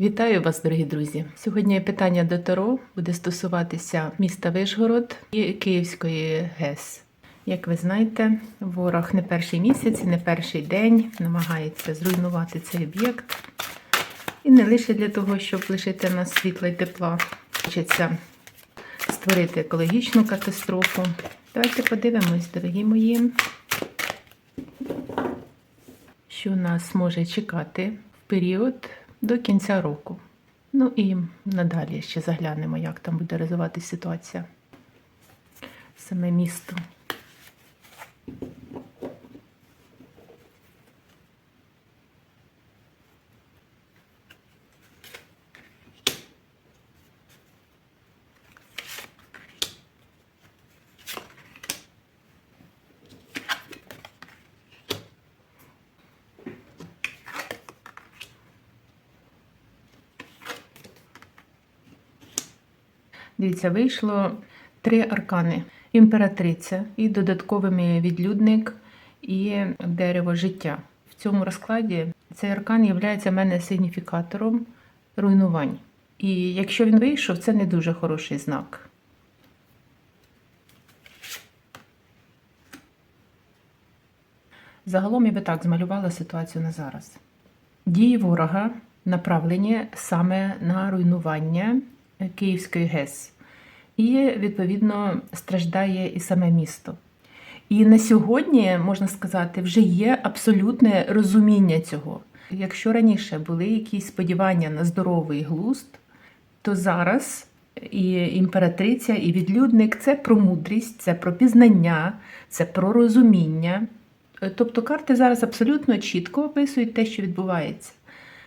Вітаю вас, дорогі друзі! Сьогодні питання до Таро буде стосуватися міста Вишгород і Київської ГЕС. Як ви знаєте, ворог не перший місяць, не перший день намагається зруйнувати цей об'єкт. І не лише для того, щоб лишити нас світла і тепла. Хочеться створити екологічну катастрофу. Давайте подивимось, дорогі мої, що нас може чекати в період до кінця року. Ну і надалі ще заглянемо, як там буде розвиватися ситуація. Саме місто. Дивіться, вийшло три аркани: імператриця і додатковими відлюдник і дерево життя. В цьому розкладі цей аркан є мене сигніфікатором руйнувань. І якщо він вийшов, це не дуже хороший знак. Загалом я би так змалювала ситуацію на зараз. Дії ворога направлені саме на руйнування Київської ГЕС. І, відповідно, страждає і саме місто. І на сьогодні, можна сказати, вже є абсолютне розуміння цього. Якщо раніше були якісь сподівання на здоровий глузд, то зараз і імператриця, і відлюдник це про мудрість, це про пізнання, це про розуміння. Тобто карти зараз абсолютно чітко описують те, що відбувається.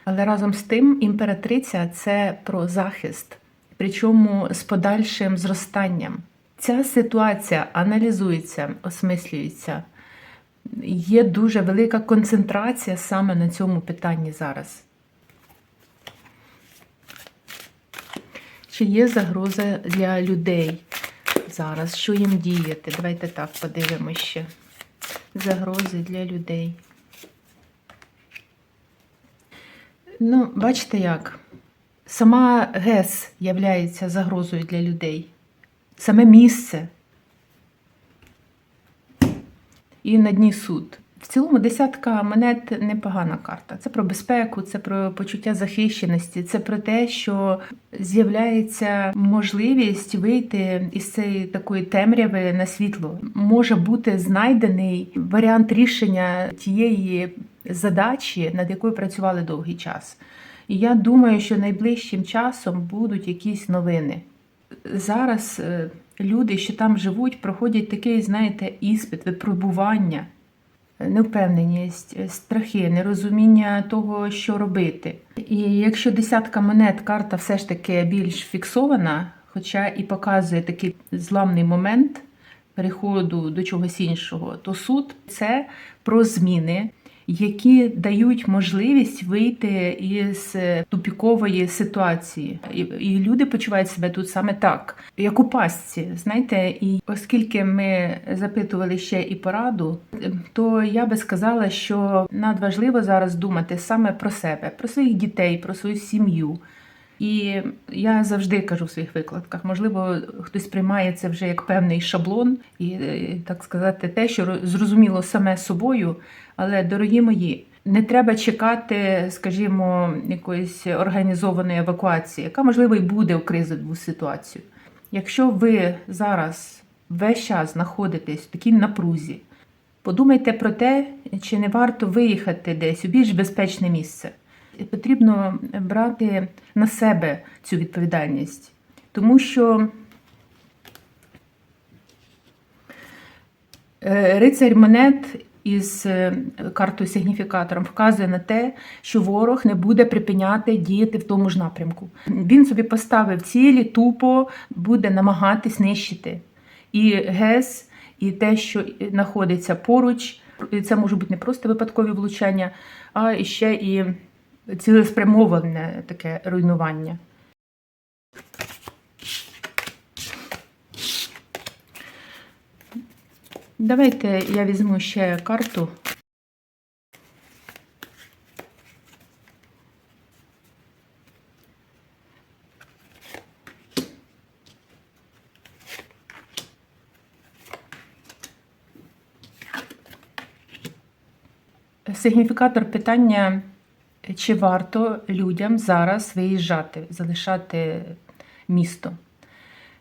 Але разом з тим імператриця це про захист, причому з подальшим зростанням. Ця ситуація аналізується, осмислюється. Є дуже велика концентрація саме на цьому питанні зараз. Чи є загроза для людей зараз? Що їм діяти? Давайте так подивимося ще. Загрози для людей. Ну, бачите як? Сама ГЕС являється загрозою для людей. Саме місце. І на дні суд. В цілому десятка монет непогана карта. Це про безпеку, це про почуття захищеності, це про те, що з'являється можливість вийти із цієї такої темряви на світло. Може бути знайдений варіант рішення тієї задачі, над якою працювали довгий час. І я думаю, що найближчим часом будуть якісь новини. Зараз е, люди, що там живуть, проходять такий, знаєте, іспит, випробування, невпевненість, страхи, нерозуміння того, що робити. І якщо десятка монет карта все ж таки більш фіксована, хоча і показує такий зламний момент переходу до чогось іншого, то суд це про зміни які дають можливість вийти із тупікової ситуації, і, люди почувають себе тут саме так, як у пастці. Знаєте, і оскільки ми запитували ще і пораду, то я би сказала, що надважливо зараз думати саме про себе, про своїх дітей, про свою сім'ю. І я завжди кажу в своїх викладках, можливо, хтось приймає це вже як певний шаблон, і так сказати, те, що зрозуміло саме собою. Але, дорогі мої, не треба чекати, скажімо, якоїсь організованої евакуації, яка можливо і буде в кризову ситуацію. Якщо ви зараз весь час знаходитесь в такій напрузі, подумайте про те, чи не варто виїхати десь у більш безпечне місце потрібно брати на себе цю відповідальність, тому що е, рицарь монет із е, картою сигніфікатором вказує на те, що ворог не буде припиняти діяти в тому ж напрямку. Він собі поставив цілі, тупо буде намагатись нищити. І ГЕС, і те, що знаходиться поруч, це може бути не просто випадкові влучання, а ще і цілеспрямоване таке руйнування. Давайте я візьму ще карту. Сигніфікатор питання, чи варто людям зараз виїжджати, залишати місто.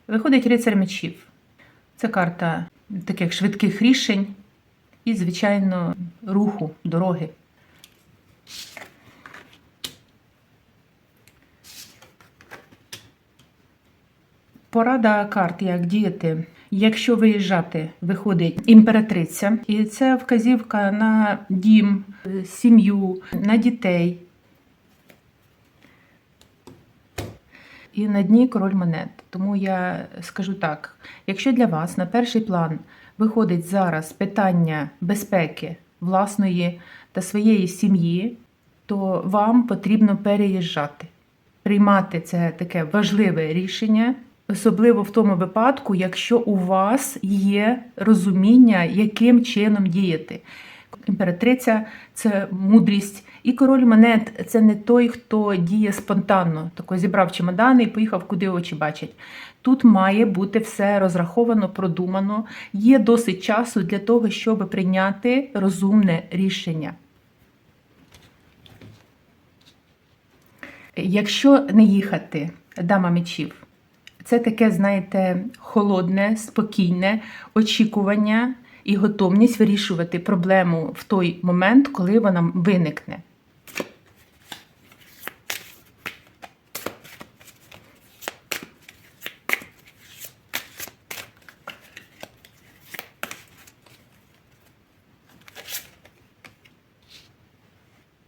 Виходить рицар мечів. Це карта таких швидких рішень і, звичайно, руху, дороги. Порада карт, як діяти. Якщо виїжджати, виходить імператриця, і це вказівка на дім, сім'ю, на дітей. І на дні король монет. Тому я скажу так: якщо для вас на перший план виходить зараз питання безпеки власної та своєї сім'ї, то вам потрібно переїжджати, приймати це таке важливе рішення, особливо в тому випадку, якщо у вас є розуміння, яким чином діяти. Імператриця це мудрість, і король монет це не той, хто діє спонтанно, тако зібрав чемодани і поїхав, куди очі бачать. Тут має бути все розраховано, продумано. Є досить часу для того, щоб прийняти розумне рішення. Якщо не їхати, дама мечів, це таке, знаєте, холодне, спокійне очікування і готовність вирішувати проблему в той момент, коли вона виникне.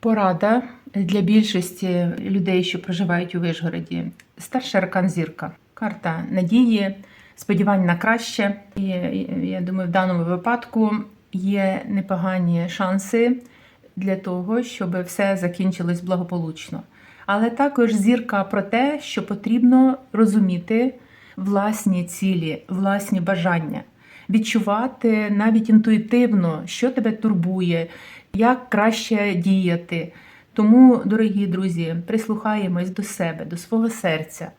Порада для більшості людей, що проживають у Вишгороді. Старший аркан зірка. Карта надії, сподівань на краще. І я думаю, в даному випадку є непогані шанси для того, щоб все закінчилось благополучно. Але також зірка про те, що потрібно розуміти власні цілі, власні бажання, відчувати навіть інтуїтивно, що тебе турбує, як краще діяти. Тому, дорогі друзі, прислухаємось до себе, до свого серця.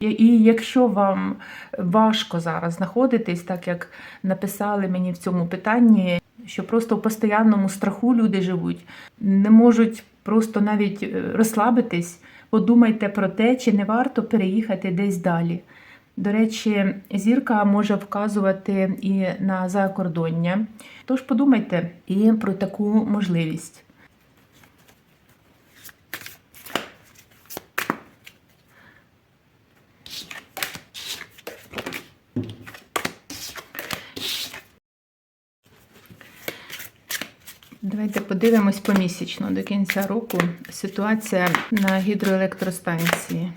І якщо вам важко зараз знаходитись, так як написали мені в цьому питанні, що просто в постійному страху люди живуть, не можуть просто навіть е, розслабитись, подумайте про те, чи не варто переїхати десь далі. До речі, зірка може вказувати і на закордоння. Тож подумайте і про таку можливість. Давайте подивимось помісячно до кінця року. Ситуація на гідроелектростанції.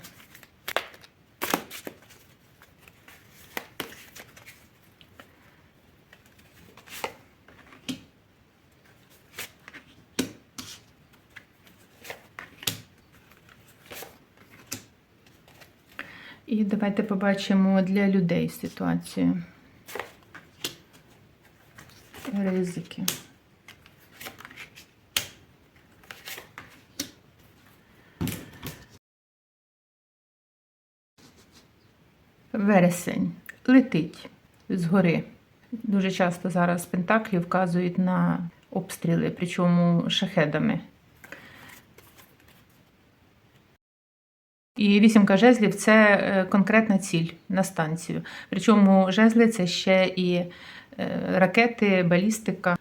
І давайте побачимо для людей ситуацію. Ризики. Вересень летить згори. Дуже часто зараз пентаклі вказують на обстріли, причому шахедами. І вісімка жезлів це е, конкретна ціль на станцію. Причому жезли це ще і е, ракети, балістика.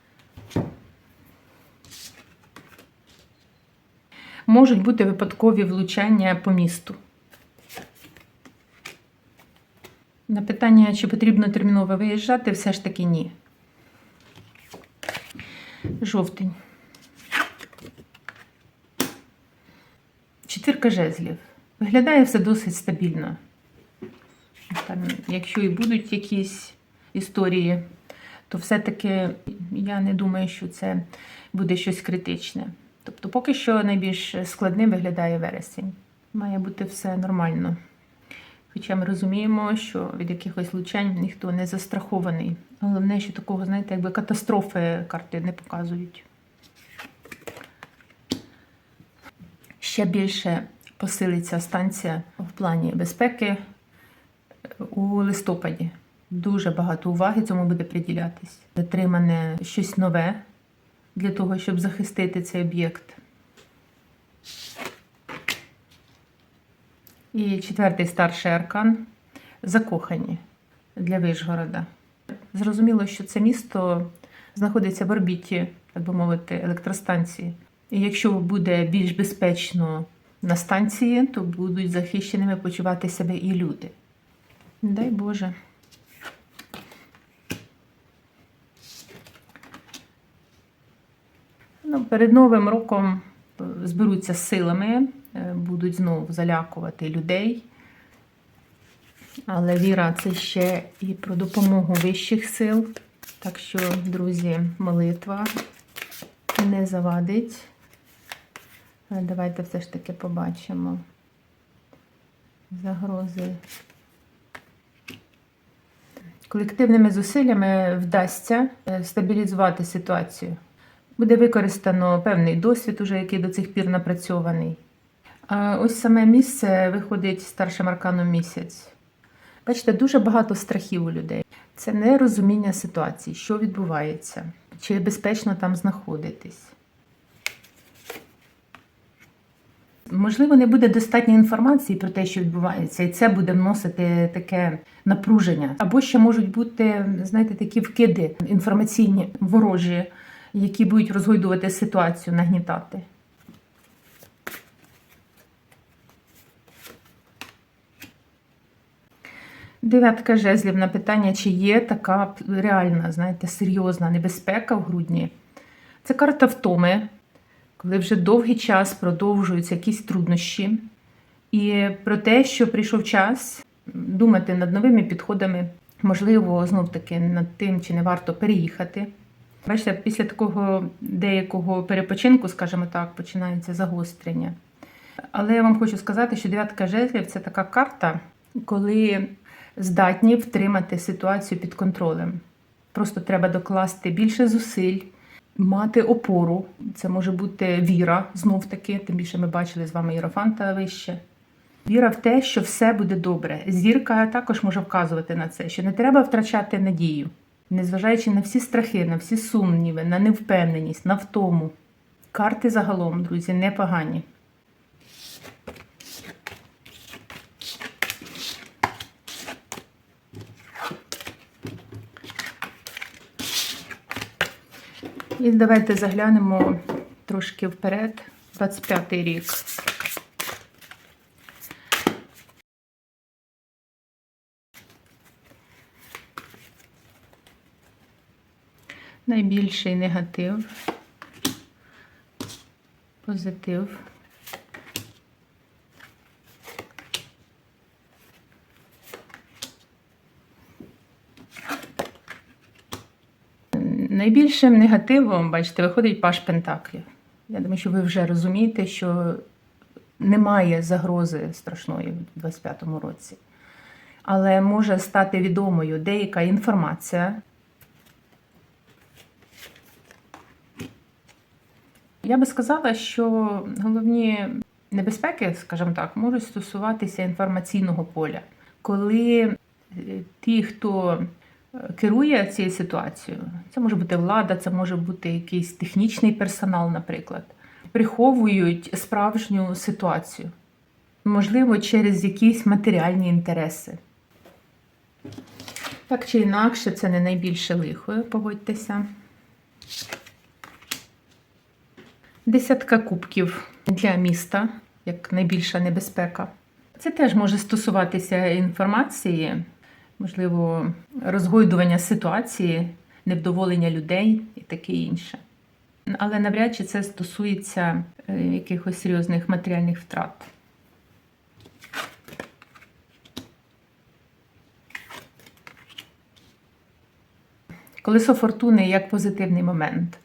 Можуть бути випадкові влучання по місту. На питання, чи потрібно терміново виїжджати, все ж таки ні. Жовтень. Четвірка жезлів. Виглядає все досить стабільно. Там, якщо і будуть якісь історії, то все-таки я не думаю, що це буде щось критичне. Тобто, поки що найбільш складним виглядає вересень. Має бути все нормально. Хоча ми розуміємо, що від якихось влучань ніхто не застрахований. Головне, що такого, знаєте, якби катастрофи карти не показують. Ще більше посилиться станція в плані безпеки у листопаді. Дуже багато уваги цьому буде приділятись. Затримане щось нове, для того, щоб захистити цей об'єкт. І четвертий старший аркан закохані для Вишгорода. Зрозуміло, що це місто знаходиться в орбіті, так би мовити, електростанції. І якщо буде більш безпечно на станції, то будуть захищеними почувати себе і люди. Дай Боже. Ну, перед Новим роком зберуться силами, будуть знову залякувати людей. Але віра це ще і про допомогу вищих сил. Так що, друзі, молитва не завадить. Е, Давайте все ж таки побачимо загрози. Колективними зусиллями вдасться е, стабілізувати ситуацію. Буде використано певний досвід, уже який до цих пір напрацьований. Ось саме місце виходить старшим арканом місяць. Бачите, дуже багато страхів у людей. Це нерозуміння ситуації, що відбувається, чи безпечно там знаходитись. Можливо, не буде достатньо інформації про те, що відбувається, і це буде вносити таке напруження. Або ще можуть бути, знаєте, такі вкиди інформаційні ворожі, які будуть розгойдувати ситуацію, нагнітати. Дев'ятка жезлів на питання, чи є така реальна, знаєте, серйозна небезпека в грудні. Це карта втоми, коли вже довгий час продовжуються якісь труднощі, і про те, що прийшов час думати над новими підходами, можливо, знов таки над тим, чи не варто переїхати. Бачите, після такого деякого перепочинку, скажімо так, починається загострення. Але я вам хочу сказати, що дев'ятка жезлів це така карта, коли здатні втримати ситуацію під контролем. Просто треба докласти більше зусиль, мати опору. Це може бути віра, знов таки, тим більше ми бачили з вами Єрофанта вище. Віра в те, що все буде добре. Зірка також може вказувати на це, що не треба втрачати надію, незважаючи на всі страхи, на всі сумніви, на невпевненість, на втому. Карти загалом, друзі, непогані. І давайте заглянемо трошки вперед, 25-й рік. Найбільший негатив, позитив. Найбільшим негативом, бачите, виходить паш Пентаклів. Я думаю, що ви вже розумієте, що немає загрози страшної в 25-му році. Але може стати відомою деяка інформація. Я би сказала, що головні небезпеки, скажімо так, можуть стосуватися інформаційного поля, коли е, ті, хто керує цією ситуацією. Це може бути влада, це може бути якийсь технічний персонал, наприклад, приховують справжню ситуацію, можливо, через якісь матеріальні інтереси. Так чи інакше, це не найбільше лихо, погодьтеся. Десятка кубків для міста, як найбільша небезпека. Це теж може стосуватися інформації, можливо, розгойдування ситуації, невдоволення людей і таке інше. Але навряд чи це стосується е, якихось серйозних матеріальних втрат. Колесо фортуни як позитивний момент.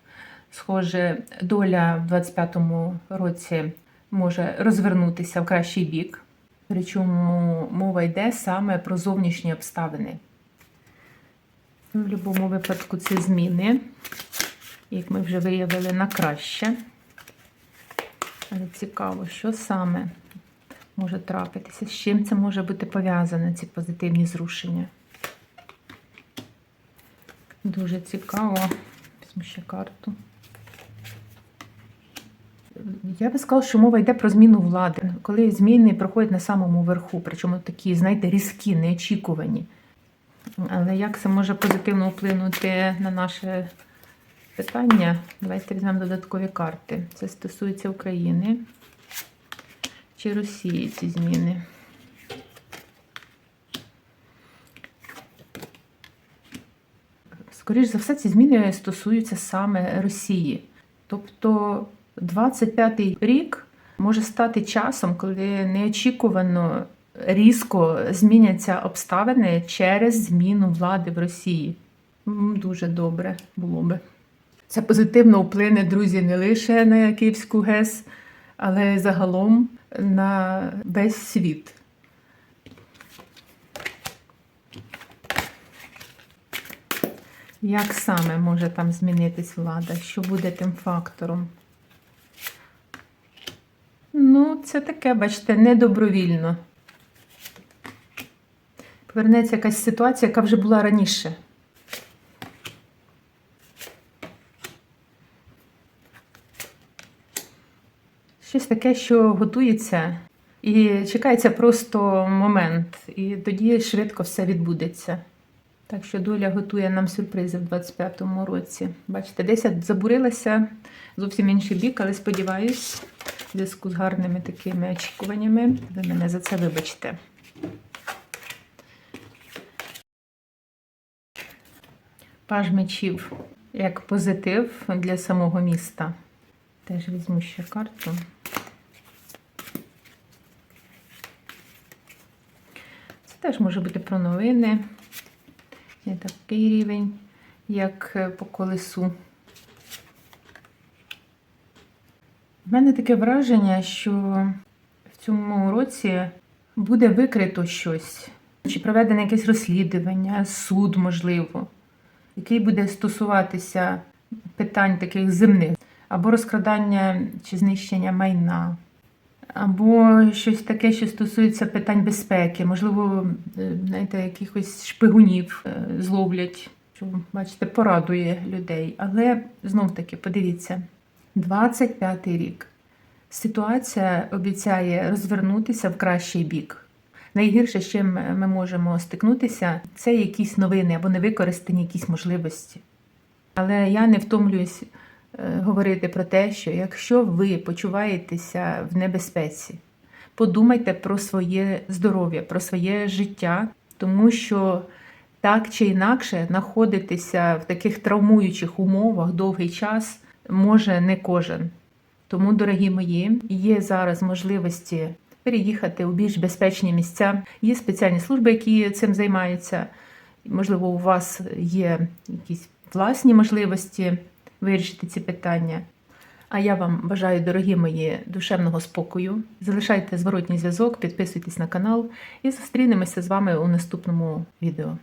Схоже, доля в 25-му році може розвернутися в кращий бік. Причому мова йде саме про зовнішні обставини. В будь-якому випадку це зміни, як ми вже виявили, на краще. Але цікаво, що саме може трапитися, з чим це може бути пов'язане, ці позитивні зрушення. Дуже цікаво. Візьму ще карту. Я би сказала, що мова йде про зміну влади, коли зміни проходять на самому верху, причому такі, знаєте, різкі, неочікувані. Але як це може позитивно вплинути на наше питання? Давайте візьмемо додаткові карти. Це стосується України чи Росії ці зміни. Скоріше за все, ці зміни стосуються саме Росії. Тобто 25-й рік може стати часом, коли неочікувано різко зміняться обставини через зміну влади в Росії. Дуже добре було би. Це позитивно вплине, друзі, не лише на Київську ГЕС, але загалом на весь світ. Як саме може там змінитись влада? Що буде тим фактором? Ну, це таке, бачите, недобровільно. Повернеться якась ситуація, яка вже була раніше. Щось таке, що готується, і чекається просто момент, і тоді швидко все відбудеться. Так що доля готує нам сюрпризи в 25-му році. Бачите, десь я забурилася зовсім інший бік, але сподіваюсь, в зв'язку з гарними такими очікуваннями. Ви мене за це вибачте. Паж мечів як позитив для самого міста. Теж візьму ще карту. Це теж може бути про новини. Не такий рівень, як е, по колесу. У мене таке враження, що в цьому році буде викрито щось, чи проведене якесь розслідування, суд, можливо, який буде стосуватися питань таких земних, або розкрадання чи знищення майна, або щось таке, що стосується питань безпеки, можливо, е, знаєте, якихось шпигунів е, зловлять, що, бачите, порадує людей. Але знов таки, подивіться, 25-й рік. Ситуація обіцяє розвернутися в кращий бік. Найгірше, з чим ми можемо стикнутися, це якісь новини або невикористані якісь можливості. Але я не втомлююсь говорити про те, що якщо ви почуваєтеся в небезпеці, подумайте про своє здоров'я, про своє життя, тому що так чи інакше знаходитися в таких травмуючих умовах довгий час може не кожен. Тому, дорогі мої, є зараз можливості переїхати у більш безпечні місця. Є спеціальні служби, які цим займаються. Можливо, у вас є якісь власні можливості вирішити ці питання. А я вам бажаю, дорогі мої, душевного спокою. Залишайте зворотній зв'язок, підписуйтесь на канал і зустрінемося з вами у наступному відео.